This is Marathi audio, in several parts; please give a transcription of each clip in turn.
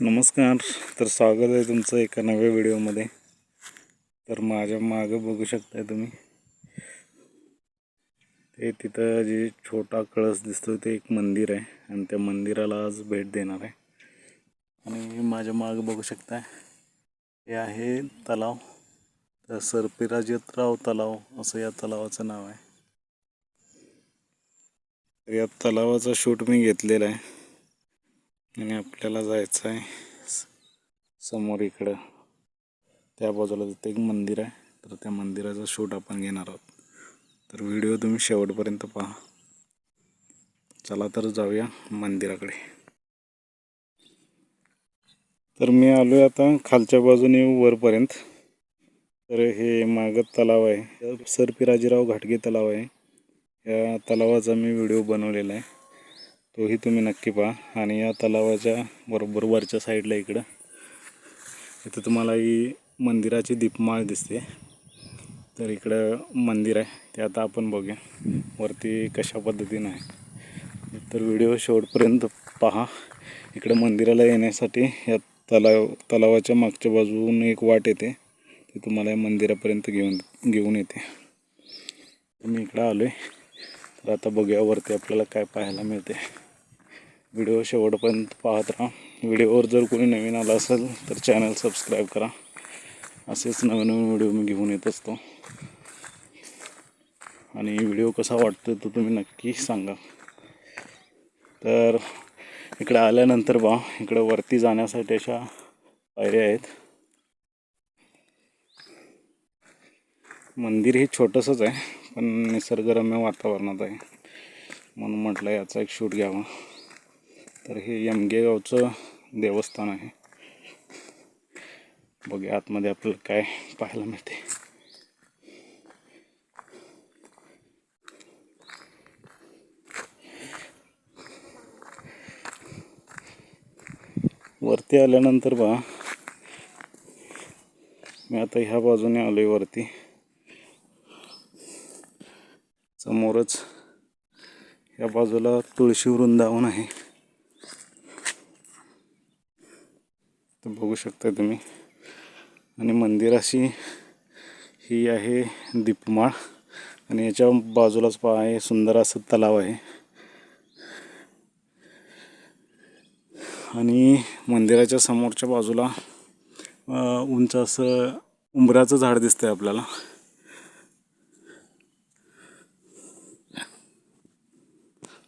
नमस्कार तर स्वागत आहे तुमचं एका नव्या व्हिडिओमध्ये. तर माझ्या मागं बघू शकताय तुम्ही. ते तिथं जे छोटा कळस दिसतो ते एक मंदिर आहे. आणि त्या मंदिराला आज भेट देणार आहे. आणि माझ्या मागं बघू शकताय हे आहे तलाव. तर सर्पिराजतराव तलाव असं या तलावाचं नाव आहे. तर या तलावाचा शूट मी घेतलेला आहे. आणि आपल्याला जायचं आहे स- समोर इकडं. त्या बाजूला तिथे एक मंदिर आहे. तर त्या मंदिराचा शूट आपण घेणार आहोत. तर व्हिडिओ तुम्ही शेवटपर्यंत पहा. चला तर जाऊया मंदिराकडे. तर मी आलोय आता खालच्या बाजूने वरपर्यंत. तर हे मागत तलाव आहे. सर पिराजीराव घाटगे तलाव आहे. या तलावाचा मी व्हिडिओ बनवलेला आहे. तोही तुम्ही नक्की पहा. आणि या तलावाच्या बरोबर वरच्या साईडला इकडं. इथं तुम्हाला ही मंदिराची दीपमाळ दिसते. तर इकडं मंदिर आहे. ते आता आपण बघूया. वरती कशा पद्धतीनं आहे. तर व्हिडिओ शेवटपर्यंत पहा. इकडं मंदिराला येण्यासाठी या तलाव तलावाच्या मागच्या बाजून एक वाट येते. ती तुम्हाला या मंदिरापर्यंत घेऊन घेऊन येते. मी इकडं आलो आहे तर आता बघूया वरती आपल्याला काय पाहायला मिळते व्हिडिओ शेवटपर्यंत पाहत राहा. व्हिडिओवर जर कोणी नवीन आला असेल तर चॅनल सबस्क्राईब करा. असेच नवीन नवीन व्हिडिओ मी घेऊन येत असतो. आणि व्हिडिओ कसा वाटतो तो तुम्ही नक्की सांगा. तर इकडे आल्यानंतर बा इकडं वरती जाण्यासाठी अशा पायऱ्या आहेत. मंदिर हे छोटंसंच आहे पण निसर्गरम्य वातावरणात आहे. म्हणून म्हटलं याचा एक शूट घ्यावा. तर हे यमगेगावचं देवस्थान आहे. बघूया आतमध्ये आपल्याला काय पाहायला मिळते. वरती आल्यानंतर बा मी आता ह्या बाजूने आलोय वरती. समोरच या बाजूला तुळशी वृंदावन आहे. तर बघू शकता तुम्ही. आणि मंदिराशी ही आहे दीपमाळ. आणि याच्या बाजूलाच पहा आहे सुंदर असं तलाव आहे. आणि मंदिराच्या समोरच्या बाजूला उंच असं उंबराचं झाड दिसतंय आपल्याला.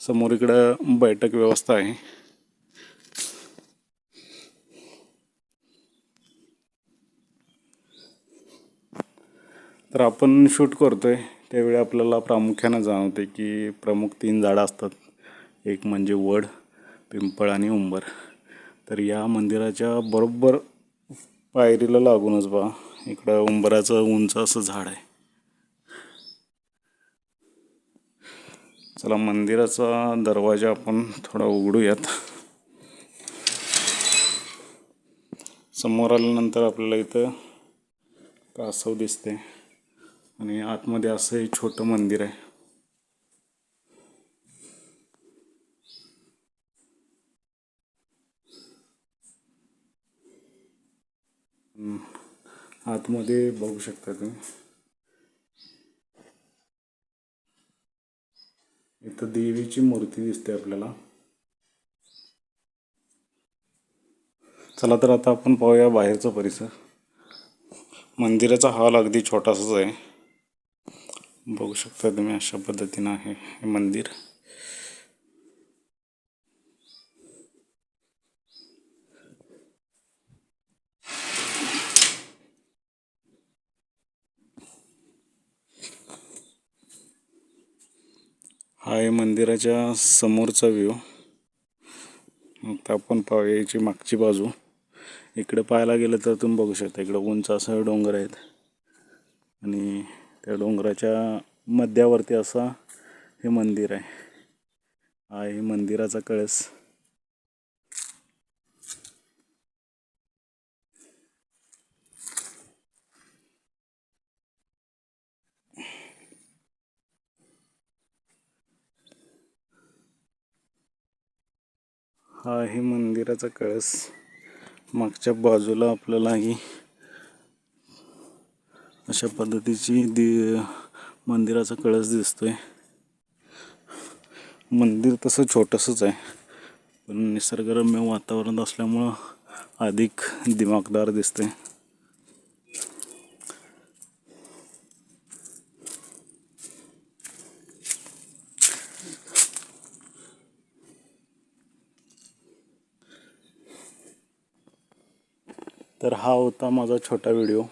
समोर इकडं बैठक व्यवस्था आहे. तर आपण शूट करतो आहे त्यावेळी आपल्याला प्रामुख्यानं जाणवते की प्रमुख तीन झाडं असतात. एक म्हणजे वड पिंपळ आणि उंबर. तर या मंदिराच्या बरोबर पायरीला लागूनच बा इकडं उंबराचं उंच असं झाड आहे. चला मंदिराचा दरवाजा आपण थोडा उघडूयात. समोर आल्यानंतर आपल्याला इथं कासव दिसते आणि आतमध्ये असं हे छोटं मंदिर आहे. आतमध्ये बघू शकता तुम्ही. इथं देवीची मूर्ती दिसते आपल्याला. चला तर आता आपण पाहूया बाहेरचा परिसर. मंदिराचा हॉल अगदी छोटासाच आहे. बघू शकता तुम्ही अशा पद्धतीनं आहे हे मंदिर. हा आहे मंदिराच्या समोरचा व्ह्यू. मग आपण पाहूया याची मागची बाजू. इकडे पाहायला गेलं तर तुम्ही बघू शकता इकडं उंच असं डोंगर आहेत. आणि त्या डोंगराच्या मध्यावरती असा हे मंदिर आहे. हा आहे मंदिराचा कळस. हा आहे मंदिराचा कळस. मागच्या बाजूला आपल्याला ही अशा पद्धतीची दि मंदिराचा कळस दिसतोय. मंदिर तसं छोटंसंच आहे. पण निसर्गरम्य वातावरण असल्यामुळं अधिक दिमागदार दिसते तर हा होता माझा छोटा व्हिडिओ.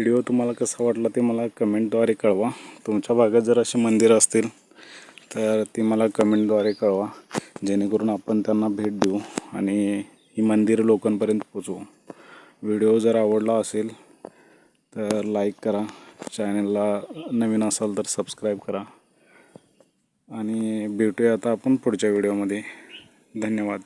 व्हिडिओ तुम्हाला कसा वाटला ते मला कमेंटद्वारे कळवा. तुमच्या भागात जर असे मंदिर असतील तर ती मला कमेंटद्वारे कळवा. जेणेकरून आपण त्यांना भेट देऊ आणि ही मंदिरं लोकांपर्यंत पोचवू व्हिडिओ जर आवडला असेल तर लाईक करा. चॅनलला नवीन असाल तर सबस्क्राईब करा. आणि भेटूया आता आपण पुढच्या व्हिडिओमध्ये धन्यवाद.